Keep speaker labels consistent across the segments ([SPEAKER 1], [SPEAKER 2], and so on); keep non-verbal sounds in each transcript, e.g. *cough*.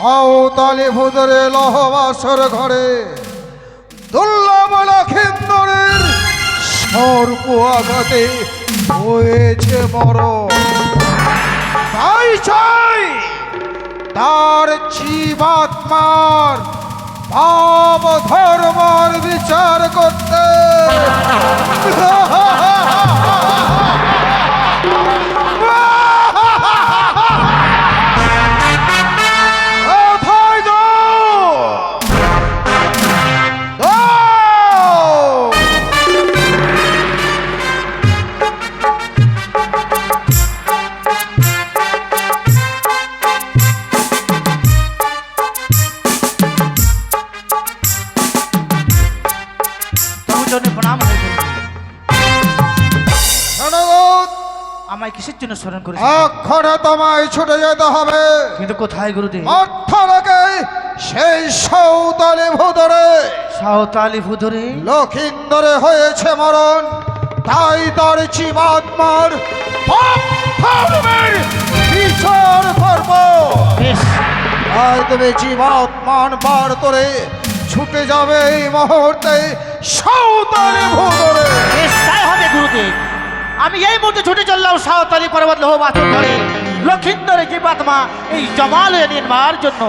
[SPEAKER 1] সাঁওতালি ভুদরে লহবাসর ঘরে। দুর্লভ লক্ষিন্দরের সর্প আঘাতে হয়েছে বড় তাই চাই তার জীবাত্মার পাপ ধর্মর বিচার করতে। *laughs*
[SPEAKER 2] জন্য স্মরণ করেছে।
[SPEAKER 1] এক্ষণে তোমায় ছুটে যেতে হবে।
[SPEAKER 2] কিন্তু কোথায় গুরুদেব?
[SPEAKER 1] অর্থটাকে সেই সৌতালি ভূতরে।
[SPEAKER 2] সাঁওতালি ভুধরে
[SPEAKER 1] লক্ষিন্দরে হয়েছে মরণ। তাই তার ধর্মের বিচার করব। তাই তুমি জীবাত্মান বার করে ছুটে যাবে এই মুহূর্তে সৌতালি
[SPEAKER 2] তাই হবে গুরুদেব। আমি এই মুহূর্তে ছুটে চললাম সাঁওতালি পর্বত লোহ বাথর ধরে লক্ষিন্দরে জীবাত্মা এই জমাল নির্মার জন্য।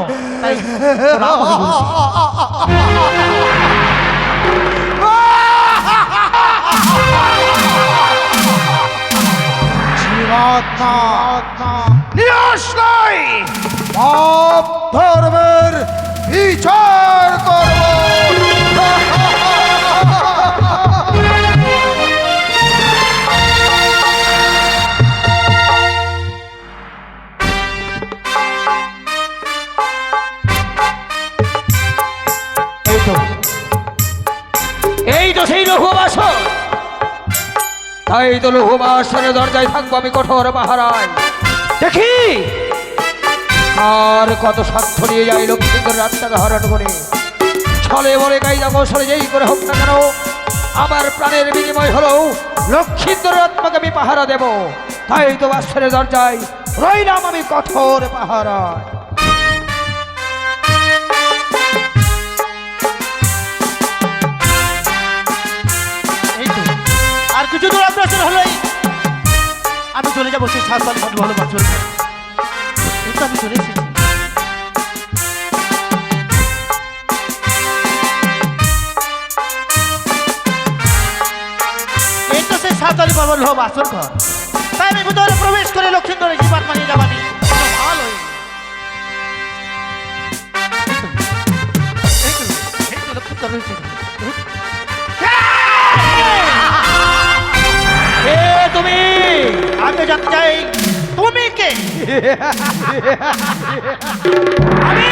[SPEAKER 1] ধর্মের বিচার করব।
[SPEAKER 3] তো লঘুবাসনের দরজায় থাকব আমি কঠোর পাহারায় দেখি। আর কত সাধ্য নিয়ে যাই লক্ষ্মীন্দর রাতটাকে হরণ করে ছলে বলে গাই যাব সরে যেই করে হোক না কেন আমার প্রাণের বিনিময় হলো লক্ষ্মীন্দর আত্মাকে আমি পাহারা দেব। তাই তো বাসনের দরজায় রইলাম আমি কঠোর পাহারায়
[SPEAKER 2] আমি চলে যাব সেই সাঁওতালি ভদ্র ভালো আমি চলে সাঁওতালি লোহ বাসর ঘর। তাই আমি ভিতরে প্রবেশ করে জীবাত মানিয়ে যাবানি ভালো
[SPEAKER 3] তুমি!
[SPEAKER 2] আমি জানতে চাই। তুমি কে? আমি?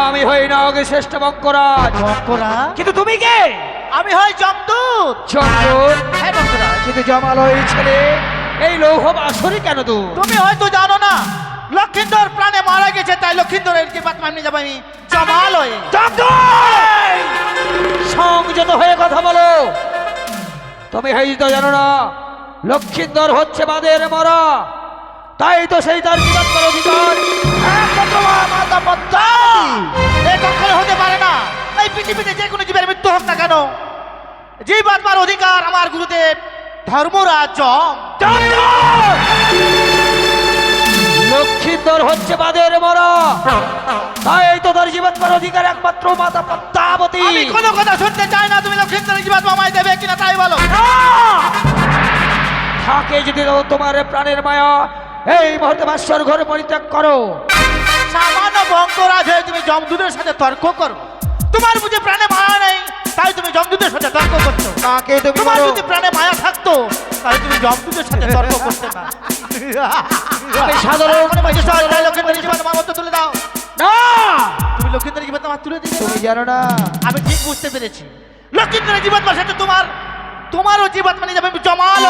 [SPEAKER 3] আমি হই না ওকে শ্রেষ্ঠ বঙ্করাজ
[SPEAKER 2] বঙ্করা
[SPEAKER 3] কিন্তু তুমি কে?
[SPEAKER 2] আমি হয় জমদূত
[SPEAKER 3] চন্দন
[SPEAKER 2] হ্যাঁ বঙ্করাজ
[SPEAKER 3] কিন্তু জমাল ওই ছেলে এই লৌহ বাসরি কেন তু
[SPEAKER 2] তুমি হয়তো জানো না লক্ষিন্দর প্রাণে মারা গেছে তাই লক্ষিন্দরের কি বাত মানিয়ে যাব আমি জমাল হয়ে।
[SPEAKER 3] সংযত হয়ে কথা বলো। তুমি হেই তো জানো না লক্ষিন্দর হচ্ছে বাদের মরা। তাই তো সেই তার জীবাত্মার অধিকার
[SPEAKER 2] মাতা পদ্মা। এ কখনো হতে পারে না। এই পৃথিবীতে যে কোনো জীবের মৃত্যু হোক না কেন। জীব আত্মার অধিকার আমার গুরুদেব ধর্মরাজ
[SPEAKER 3] লক্ষিন্দর হচ্ছে বাদের মরা। তাই তো তার জীবাত্মার অধিকার একমাত্র মাতা পদ্মাবতী।
[SPEAKER 2] কোনো কথা শুনতে চাই না। তুমি লক্ষিন্দরের জীবাত মামায় দেবে কিনা তাই বলো।
[SPEAKER 3] থাকে যদি তোমার প্রাণের মায়া এই মুহূর্তে বাস্বর ঘরে পরিত্যাগ করো।
[SPEAKER 2] সামান্য বঙ্করাজ হয়ে তুমি জমদূতের সাথে তর্ক করো। তোমার বুঝে প্রাণে মায়া নেই তাই তুমি জমদুদের সাথে তর্ক করছ।
[SPEAKER 1] তাকে তুমি
[SPEAKER 2] তোমার যদি প্রাণে মায়া থাকতো তাই তুমি জমদূতের সাথে তর্ক করতে না
[SPEAKER 3] আমি সাধারণ
[SPEAKER 2] মনে তাই লক্ষিন্দরের জীবাত মামা তুলে দাও।
[SPEAKER 3] না!
[SPEAKER 2] তুমি লক্ষিন্দরের জীবাত আমার তুলে দিবে
[SPEAKER 3] তুমি জানো না।
[SPEAKER 2] আমি ঠিক বুঝতে পেরেছি। লক্ষিন্দরের জীবাত সাথে তোমার তোমারও জীবাত মানে যাবে জমাল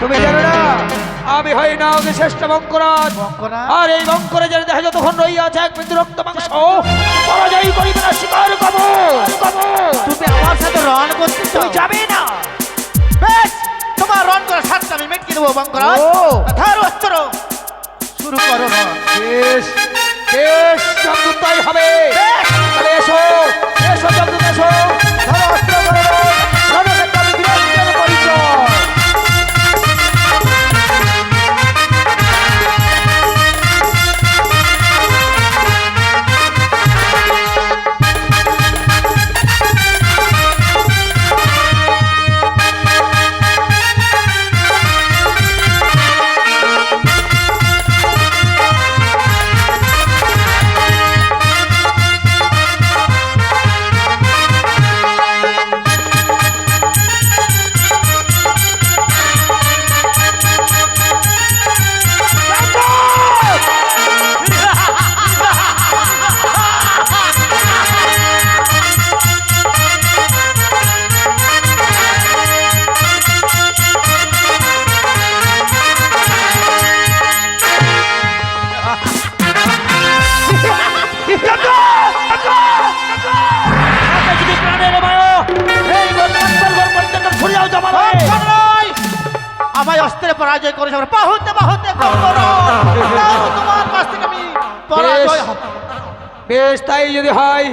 [SPEAKER 3] তুমি জানো না আমি হই না ওকে শ্রেষ্ঠ বঙ্করাজ? আর এই বঙ্করে বঙ্করাজের দেহে যতক্ষণ রইয়াছে এক বিন্দু রক্ত মাংস পরাজয় করিবে না শিকার কবো কবো
[SPEAKER 2] তুমি আমার সাথে রন করতে
[SPEAKER 3] তুমি যাবে না।
[SPEAKER 2] বেশ তোমার রন করার সাথে আমি মেটকে দেবো বঙ্করাজ। ধর অস্ত্র শুরু করো। না
[SPEAKER 3] বেশ বেশ তাই হবে।
[SPEAKER 2] পরাজয় করেছে আমরা বাহুতে বাহুতে তোমার কাছ থেকে আমি পরাজয়
[SPEAKER 3] বেশ তাই যদি হয়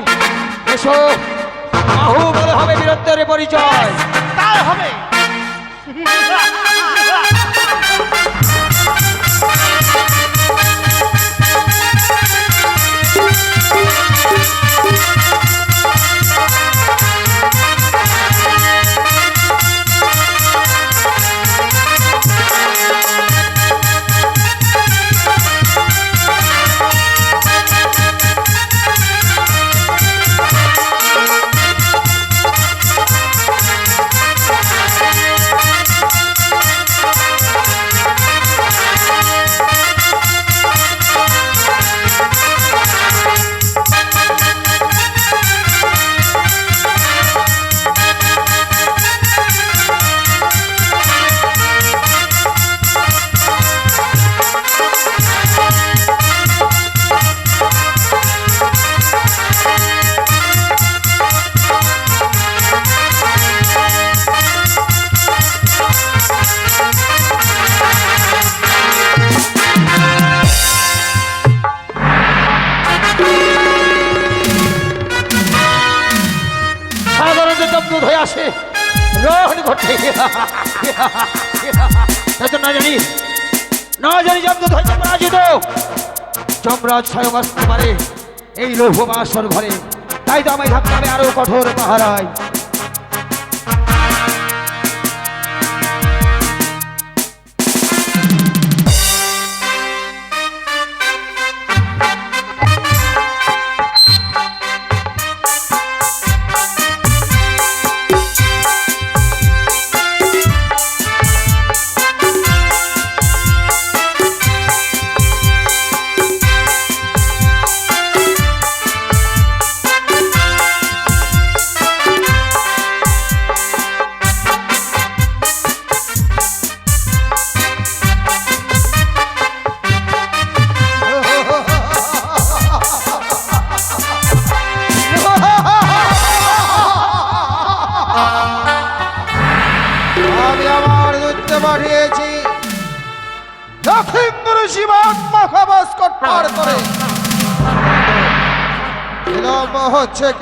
[SPEAKER 3] এসো। বাহু বলে হবে বীরত্বের পরিচয়।
[SPEAKER 2] তাই হবে।
[SPEAKER 3] না স্বয়ং আসতে পারে এই লৌহ মাসর ঘরে। তাই তো আমায় থাকতে হবে আরও কঠোর পাহারায়।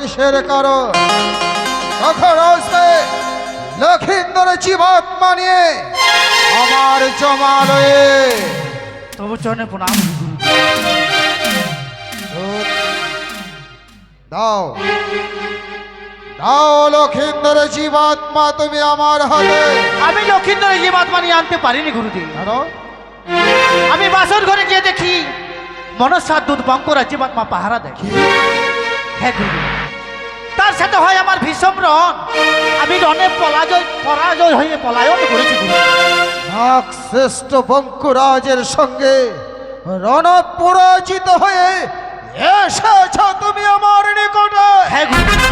[SPEAKER 1] কিসের কারণ। কখন আসতে লক্ষিন্দর জীবাত্মা নিয়ে আমার জমালয়ে।
[SPEAKER 2] তবু চরণে প্রণাম।
[SPEAKER 1] দাও। দাও লক্ষিন্দর জীবাত্মা তুমি আমার হাতে।
[SPEAKER 2] আমি লক্ষিন্দরের জীবাত্মা নিয়ে আনতে পারিনি গুরুদেব।
[SPEAKER 1] ধরো
[SPEAKER 2] আমি বাসর ঘরে গিয়ে দেখি মনসার দুধ বঙ্করা জীবাত্মা পাহারা দেয় হ্যাঁ গুরুদেব। তার সাথে হয় আমার ভীষণ রণ। আমি রণে পরাজয় পরাজয় হয়ে পলায়ন করেছি
[SPEAKER 1] নাগ শ্রেষ্ঠ বঙ্কুরাজের সঙ্গে রণ পরাজিত হয়ে এসেছ তুমি আমার নিকটে।
[SPEAKER 2] হ্যাঁ গুরুদেব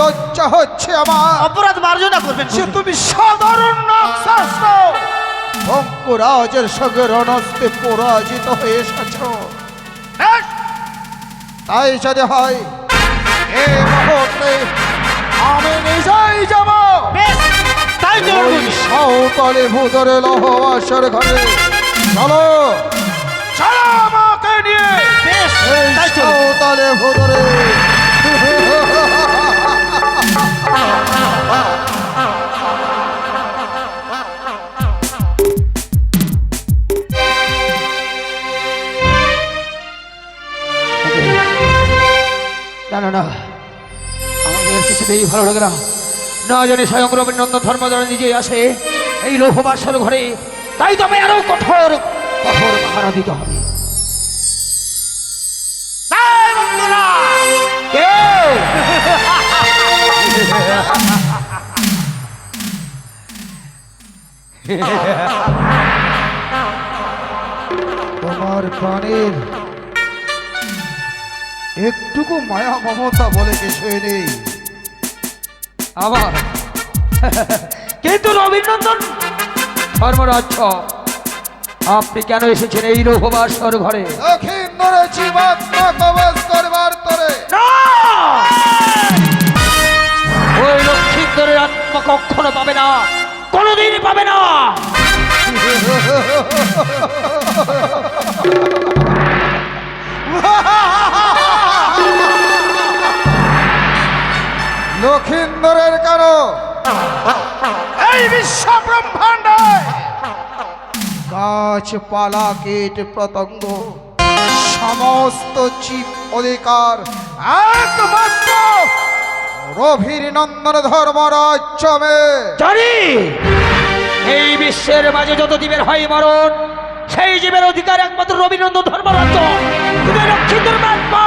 [SPEAKER 1] লজ্জা হচ্ছে আমার।
[SPEAKER 2] অপরাধ মার্জনা করবেন হুজুর।
[SPEAKER 1] তুমি সাধারণ রাক্ষস অঙ্কুরাজের সঙ্গে রণস্তে পরাজিত হয়ে এসেছ।
[SPEAKER 2] বেশ,
[SPEAKER 1] তাই যদি হয় এ মুহূর্তে আমি নিজেই যাব।
[SPEAKER 2] তাই।
[SPEAKER 1] সাঁওতালি ভূতরে লহ আসর ঘরে। চলো চলো আমাকে নিয়ে। সাঁওতালি ভূতরে।
[SPEAKER 3] না না না। আমাদের কিছুতেই ভালো লাগে না। না জানি স্বয়ং ধর্ম ধর্মদ্বারা নিজেই আসে এই লৌহবাসর ঘরে। তাই তবে আরও কঠোর কঠোর পাহারা দিতে হবে
[SPEAKER 1] তোমার প্রাণের একটুকু মায়া মমতা বলে কিছুই নেই।
[SPEAKER 3] আবার। কিন্তু রবীন্দ্রনাথ ধর্মরাজ্য আপনি কেন এসেছেন এই লৌহবাসর ঘরে ওই লক্ষ্মীন্দরের আত্মা কখনো পাবে না কোনোদিন পাবে না। *laughs*
[SPEAKER 1] লক্ষিন্দরের কেন এই বিশ্ব ব্রহ্মাণ্ডে গাছপালা কীট পতঙ্গ সমস্ত জীব অধিকার একমাত্র রভির নন্দন ধর্মরাজ্যমে
[SPEAKER 3] জানি! এই বিশ্বের মাঝে যত জীবের হয় মরণ সেই জীবের অধিকার একমাত্র রবীন্দ্র ধর্মরাজ্য তুমি লক্ষ্মীন্দর আত্মা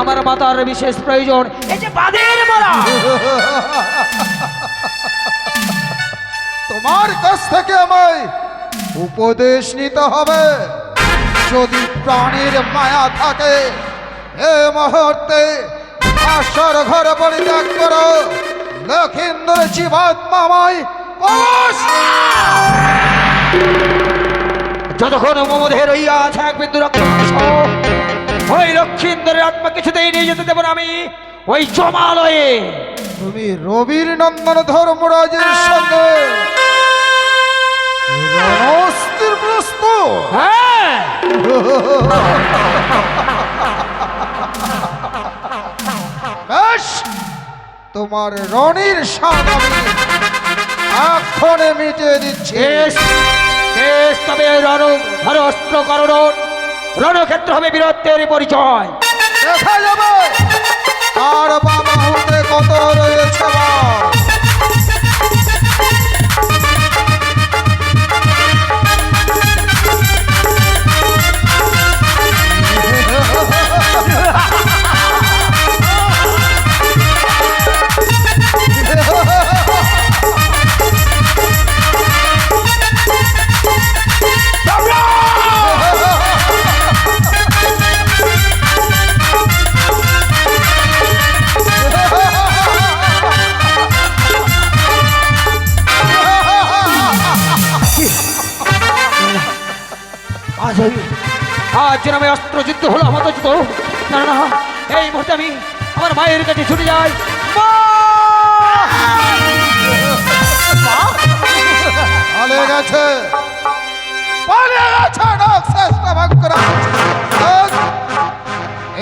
[SPEAKER 3] আমার মাতার বিশেষ প্রয়োজন। এই যে বাদের মারা
[SPEAKER 1] তোমার কাছ থেকে আমায় উপদেশ নিতে হবে। যদি প্রাণীর মায়া থাকে এ মুহূর্তে আসর ঘর পরিত্যাগ করো। লক্ষিন্দর জীবাত্মাময়
[SPEAKER 3] যতক্ষণ মমদেহের হইয়া আছে এক বিন্দু রক্ত ওই লক্ষ্মীন্দরের আত্মা কিছুতেই নিয়ে যেতে দেব না আমি। ওই জমালয়ে।
[SPEAKER 1] তুমি রবির নন্দন ধর্মরাজের সঙ্গে
[SPEAKER 3] হ্যাঁ।
[SPEAKER 1] বেশ তোমার রনির স্বাদ আমি এক্ষণে মিটিয়ে দিচ্ছি।
[SPEAKER 3] তবে রণ ধর অস্ত্র করণ রণক্ষেত্র হবে বীরত্বের পরিচয়।
[SPEAKER 1] দেখা যাবে। আর বাবাহুতে কত রয়েছে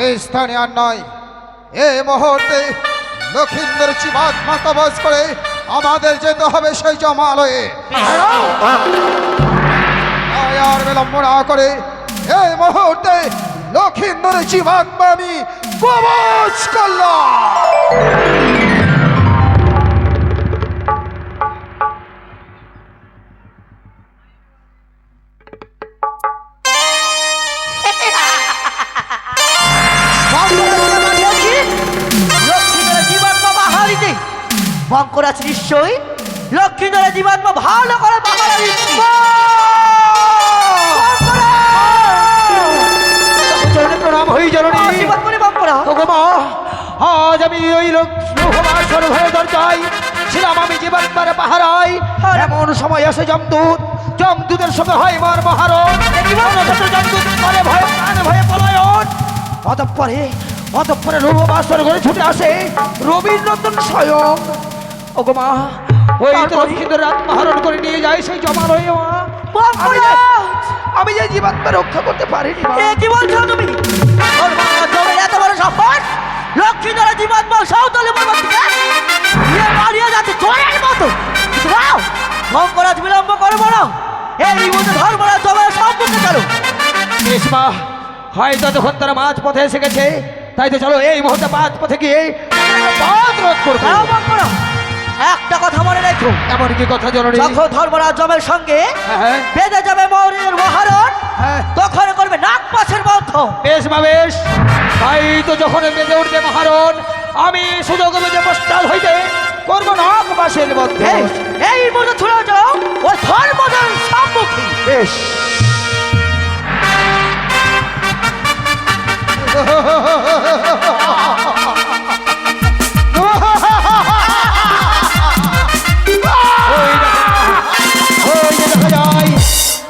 [SPEAKER 3] এই
[SPEAKER 1] স্থানে আর নয়। এই মুহূর্তে লক্ষিন্দর চিবাদ কবচ করে আমাদের যেতে হবে সেই জমালয়ে। আর বিলম্ব না করে এই মুহূর্তে লক্ষিন্দর জীবাত্মা আমি কবচ করলাম
[SPEAKER 4] ভঙ্কর আছে নিশ্চয়ই। লক্ষ্মীধরা জীবাত্মা ভালো করে বাহারা দিচ্ছে।
[SPEAKER 3] চরণে প্রণাম হই জননী।
[SPEAKER 4] আশীর্বাদ করে ভঙ্করা
[SPEAKER 3] ওগো আজ আমি ওই লোক ঘরে দরজায় ছিলাম আমি এমন সময় আসে জমদূত জমদূতের সঙ্গে হয় মার মহারণ। জমদূত করে ভয়ে প্রাণ ভয়ে পলায়ন। অতঃপরে অতঃপরে ঘরে ছুটে আসে রবীন্দ্রনাথ স্বয়ং। ওগো মা ওই তো
[SPEAKER 4] তারপরে?
[SPEAKER 3] রাত মহারণ করে নিয়ে যায় সেই জমালয়ে মা। আমি যে জীবাত্মা রক্ষা করতে পারিনি
[SPEAKER 4] কি বলছো তুমি। এত বড় সাহস লক্ষ্মী ধরে জীবাত্মা সাঁওতালি পালিয়ে যাচ্ছে চোরের মতো। দাও ভঙ্গরাজ বিলম্ব করব না এই মুহূর্তে ধর্মরাজ জমের সম্মুখে চলো।
[SPEAKER 3] মা হয়তো তখন তারা মাঝ পথে এসে গেছে তাই তো চলো এই মুহূর্তে মাঝ পথে গিয়ে পথ রোধ করব।
[SPEAKER 4] একটা কথা মনে রেখো।
[SPEAKER 3] এমন কি কথা জননী?
[SPEAKER 4] যখন ধর্মরাজ জমের সঙ্গে
[SPEAKER 3] হ্যাঁ
[SPEAKER 4] বেঁধে যাবে মৌরের মহারণ
[SPEAKER 3] হ্যাঁ।
[SPEAKER 4] তখন করবে নাক পাশের বন্ধ
[SPEAKER 3] বেশ মা বেশ। তাই তো যখন বেঁধে উঠবে মহারণ আমি সুযোগ বেঁধে প্রস্তাব হইতে করব না বাসের মধ্যে
[SPEAKER 4] এই মুহূর্তে ছুড়ে যাও ওই ধর্মদের সম্মুখী।
[SPEAKER 3] বেশ। ওই *laughs*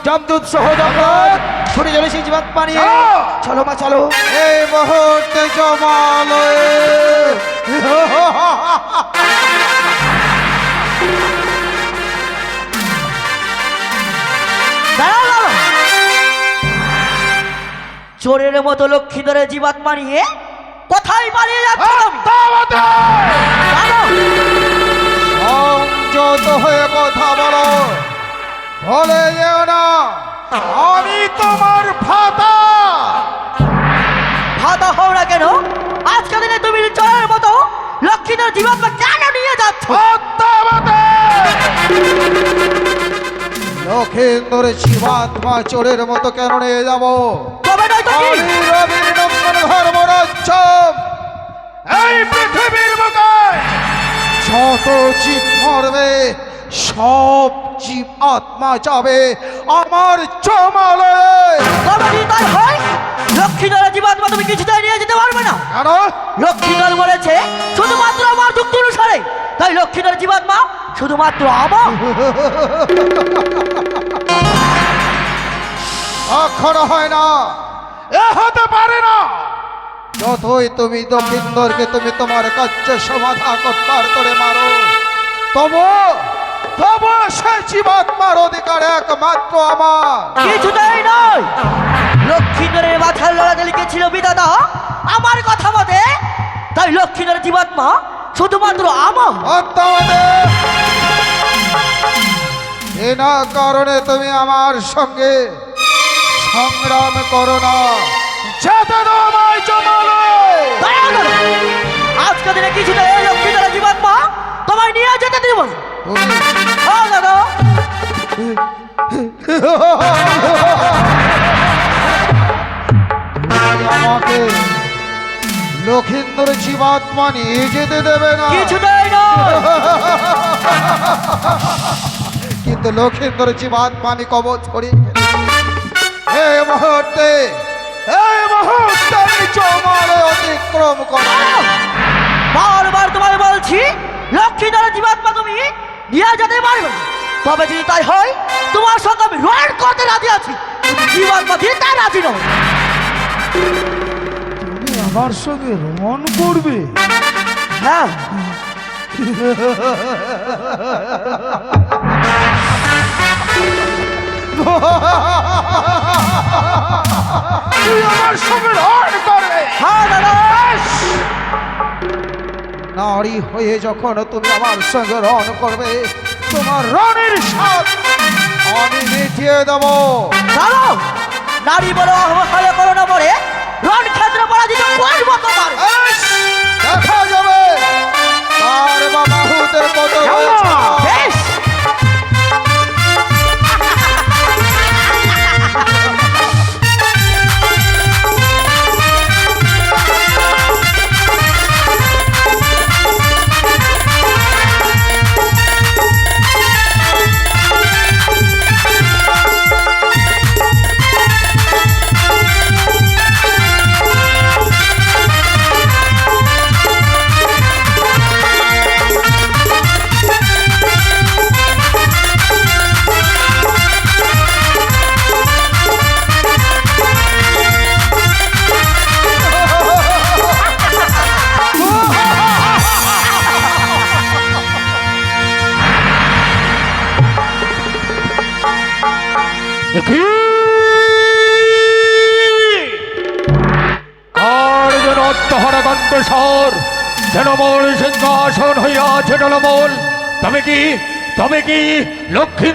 [SPEAKER 3] জমদূত সহ জগৎ ছুটে চলেছে জীবাত পানি চলো! মা চলো।
[SPEAKER 1] এই মুহূর্তে জমালয়ে।
[SPEAKER 4] দাঁড়াও চোরের মতো লক্ষ্মী ধরে জীবাত্মা নিয়ে কোথায় পালিয়ে যাচ্ছ।
[SPEAKER 1] সংযত হয়ে কথা বলো। বলে যেও না আমি তোমার ফাতা
[SPEAKER 4] ফাতা হও না কেন? আজকে দিনে তুমি চোরের মতো লক্ষ্মী ধরে জীবাত্মা কেন নিয়ে যাচ্ছ?
[SPEAKER 1] লক্ষেন্দর জীবাত্মা চোরের মতো কেন নিয়ে যাব? এই পৃথিবীর বুকে যত জীব মরবে সব জীব আত্মা যাবে আমার
[SPEAKER 4] তবে যদি তাই হয়? জীবাত্মা তুমি কিছুতেই নিয়ে যেতে পারবে না।
[SPEAKER 1] কেন?
[SPEAKER 4] বলেছে শুধুমাত্র আমার যুক্তি অনুসারে। তাই জীবাত্মা শুধুমাত্র আমার।
[SPEAKER 1] হয় না। এ হতে পারে না। যতই তুমি দক্ষিণদরকে তুমি তোমার কার্য সমাধা করবার করে মারো তবু তবু সে জীবাত্মার অধিকার একমাত্র আমার।
[SPEAKER 4] কিছুতেই নয়। লক্ষ্মীধরের মাথার লড়াতে লিখেছিল বিদাদা আমার কথা মতে তাই লক্ষ্মীধর জীবাত্মা শুধুমাত্র আমার।
[SPEAKER 1] অত্যমাদের বিনা কারণে তুমি আমার সঙ্গে সংগ্রাম করো না। যেতে দাও আমায়
[SPEAKER 4] আজকে দিনে কিছুতেই
[SPEAKER 1] আমাকে লক্ষিন্দর জীবাত্মা নিয়ে যেতে দেবে না। কিন্তু লক্ষিন্দর জীবাত্মা আমি কবচ করি এই মুহূর্তে এই মুহূর্তে আমি অতিক্রম
[SPEAKER 4] বারবার তোমায় বলছি লক্ষ্মীধর জীবাত্মা তুমি নিয়ে যেতে পারবে তবে যদি তাই হয় তোমার সঙ্গে আমি রয়ের করতে রাজি আছি। তুমি জীবাত্মা দিতে রাজি নয়
[SPEAKER 1] তুমি আমার সঙ্গে রমন করবে?
[SPEAKER 4] হ্যাঁ।
[SPEAKER 1] তুই আমার সঙ্গে রণ করবে?
[SPEAKER 4] হ্যাঁ দাদা।
[SPEAKER 1] নারী হয়ে যখন তুমি আমার সঙ্গে রণ করবে তোমার রণের স্বাদ আমি মিটিয়ে দেব।
[SPEAKER 4] দাদা নারী বলো অবহেলা করো না পরে রণ ক্ষেত্র পরাজিত করব তোমার
[SPEAKER 1] দেখা যাবে। তার বাবা হতে কত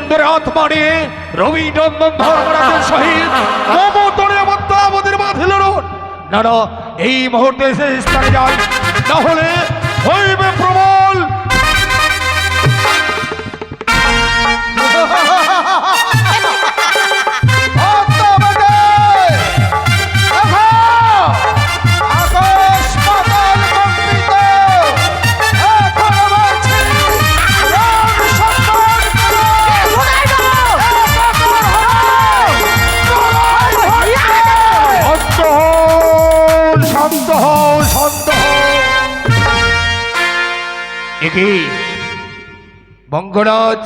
[SPEAKER 3] লক্ষিন্দর আত্মা রবি নন্দন ধর্মরাজের সহিত মমতরে আমাদের বাঁধিল না এই মুহূর্তে সে স্থানে যায় না হলে একে বঙ্গরাজ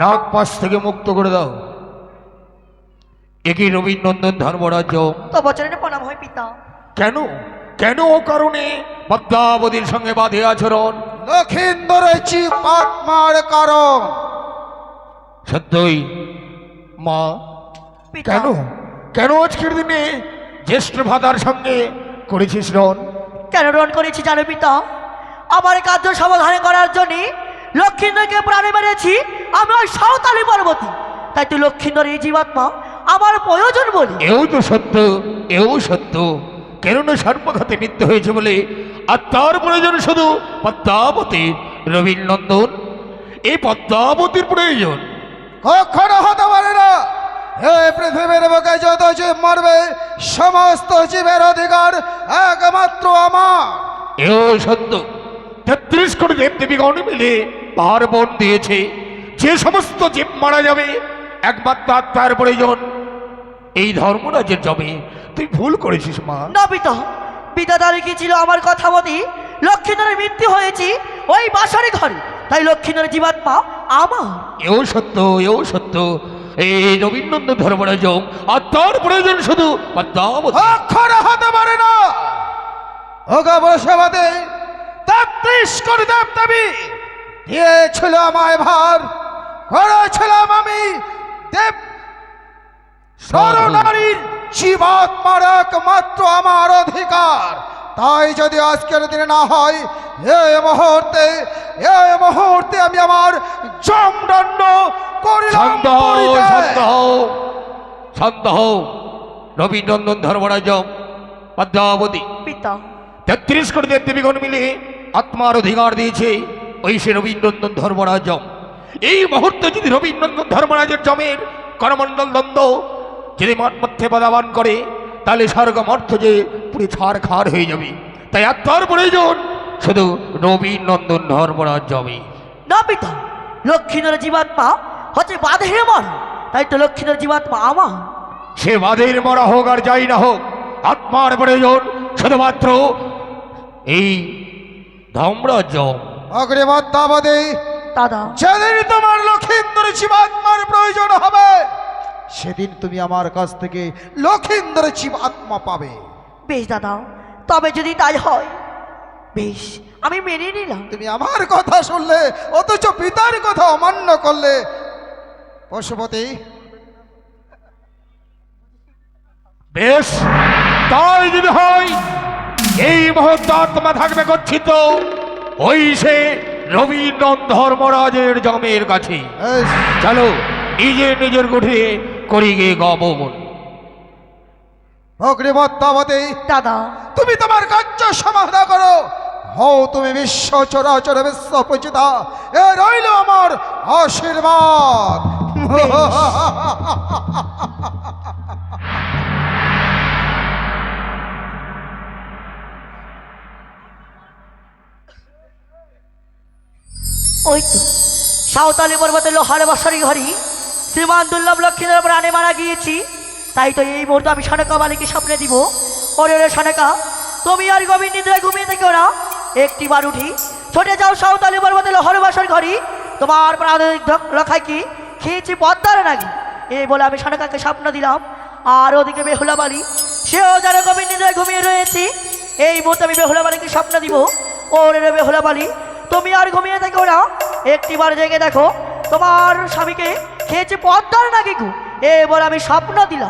[SPEAKER 3] নাগ পাশ থেকে মুক্ত করে দাও। একে রবীন্দ্রনন্দন ধর্মরাজ্য।
[SPEAKER 4] তো প্রণাম হয় পিতা।
[SPEAKER 3] কেন? কেন ও কারণে পদ্মাবতীর সঙ্গে বাধে আচরণ?
[SPEAKER 1] লক্ষিন্দর পাতমার কারণ।
[SPEAKER 3] সত্যই মা। কেন? কেন আজকের দিনে জ্যেষ্ঠ ভাতার সঙ্গে করেছিস রন
[SPEAKER 4] কেন রণ করেছি জানো পিতা? আমার কার্য সমাধান করার জন্য লক্ষ্মীন্দরকে প্রাণে মেরেছি আমি ওই সাঁওতালি পর্বতী। তাই তুই লক্ষ্মীন্দর এই জীবাত্মা আমার প্রয়োজন বলি।
[SPEAKER 3] এও তো সত্য এও সত্য। কেননা সর্বঘাতে মৃত্যু হয়েছে বলে আর তার প্রয়োজন শুধু পদ্মাবতীর রবীন্দ্রনন্দন। এই পদ্মাবতীর প্রয়োজন।
[SPEAKER 1] কখনো হতে পারে না। এই পৃথিবীর বুকে যত জীব মরবে সমস্ত জীবের অধিকার একমাত্র আমার।
[SPEAKER 3] এও সত্য। তেত্রিশ কোটি দেব দেবীগণ মিলে পার্বণ দিয়েছে। যে সমস্ত জীব মারা যাবে একমাত্র আত্মার প্রয়োজন এই ধর্মরাজের জমে তুই ভুল করেছিস মা।
[SPEAKER 4] না পিতা কি ছিল আমার কথা মতে লক্ষ্মীন্দরের মৃত্যু হয়েছে ওই বাসারি ঘরে। তাই লক্ষ্মীন্দরের জীবাত্মা আমার।
[SPEAKER 3] এও সত্য এও সত্য। এই রবীন্দ্রনাথ ধর্মরাজ আর তার প্রয়োজন শুধু
[SPEAKER 1] কখনো হতে পারে না। ওগা বসবাদে তেত্রিশ কোটি দেব দেবী দিয়েছিল আমায় ভার করেছিলাম আমি দেব সরনারীর জীবাত্মার একমাত্র আমার অধিকার। তাই যদি আজকের দিনে না হয় এই মুহূর্তে এই মুহূর্তে আমি আমার জমদণ্ড করিলাম
[SPEAKER 3] শান্ত হও রবীন্দ্রনন্দন ধর্মরাজ পদ্মাবতী।
[SPEAKER 4] পিতা।
[SPEAKER 3] তেত্রিশ কোটি দেব দেবীগণ মিলে আত্মার অধিকার দিয়েছে ওই সে রবীন্দ্রনন্দন ধর্মরাজ এই মুহূর্তে যদি রবীন্দ্রনন্দন ধর্মরাজের জমের করমণ্ডল দ্বন্দ্ব যদি মধ্যে পদাবান করে তাহলে স্বর্গ মর্থ যে পুরো ছাড় খাড় হয়ে যাবে। তাই আত্মার প্রয়োজন শুধু রবীন্দ্রনন্দন ধর্মরাজ জমে
[SPEAKER 4] না পিতা লক্ষ্মীন্দরের জীবাত্মা হচ্ছে বাঁধে মন তাই তো লক্ষ্মীন্দরের জীবাত্মা আমার।
[SPEAKER 3] সে বাদের মরা হোক আর যাই না হোক আত্মার প্রয়োজন শুধুমাত্র এই ধর্মরাজ
[SPEAKER 1] অগ্রিমত্তাবধি
[SPEAKER 4] দাদা।
[SPEAKER 1] যেদিন তোমার লক্ষিন্দর জীবাত্মার প্রয়োজন হবে সেদিন তুমি আমার কাছ থেকে লক্ষিন্দর জীবাত্মা পাবে।
[SPEAKER 4] বেশ দাদা তবে যদি তাই হয় বেশ আমি মেনে নিলাম।
[SPEAKER 1] তুমি আমার কথা শুনলে অথচ পিতার কথা অমান্য করলে। পশুপতি।
[SPEAKER 3] বেশ তাই যদি হয় এই মুহূর্তে আত্মা থাকবে গচ্ছিত। ওই সে রবীন্দ্রন ধর্মরাজের জমের কাছে। চলো নিজের নিজের গঠে করি গে গমন
[SPEAKER 1] অগ্রিমত্তাবতী
[SPEAKER 4] দাদা।
[SPEAKER 1] তুমি তোমার কার্য সমাধা করো। হও তুমি বিশ্ব চরাচর বিশ্ব পূজিতা। এ রইল আমার আশীর্বাদ।
[SPEAKER 4] তো সাঁওতালি পর্বতে লোহার বছরই ঘরি শ্রীমান দুর্লভ লক্ষ্মীদের প্রাণে মারা গিয়েছি। তাই তো এই মুহূর্তে আমি সনকা বালিকে স্বপ্নে দিব। ওরে রে সনকা, তুমি আর গোবিন্দ নিদ্রায় ঘুমিয়ে থেকেও না। একটি বার উঠি, ছুটে যাও সাঁওতালি পর্বতে লোহার বছর ঘরি তোমার প্রাণ লখাই কি? খেয়েছি পদ্মার নাকি এই বলে আমি সনকাকে স্বপ্ন দিলাম। আর ওদিকে বেহুলা বালি সেও যারা গোবিন্দ নিদ্রায় ঘুমিয়ে রয়েছি। এই মুহূর্তে আমি বেহুলা বালিকে স্বপ্ন দিব। ওরে রে বেহুলা বালি তুমি আর ঘুমিয়ে থেকো না। একটিবার জেগে দেখো, তোমার স্বামীকে খেয়েছে পদ্মার নাকি গু? এবার আমি স্বপ্ন দিলাম।